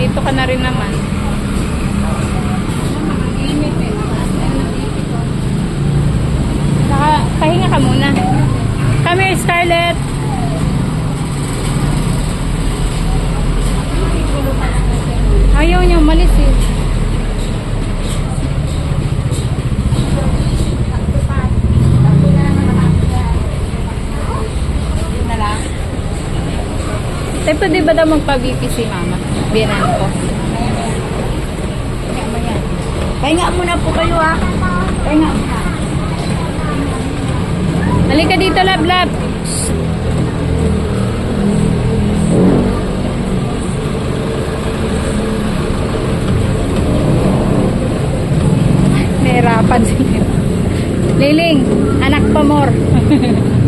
dito ka na rin naman. Saka, pahinga ka muna. Come here, Scarlett. Ayaw niya umalis eh. Pwede ba daw magpa-BP si mama? Biyanan ko. Pahinga muna po kayo ah. Pahinga muna. Halika dito, lab, lab. Nahirapan sila. Liling, anak pa more.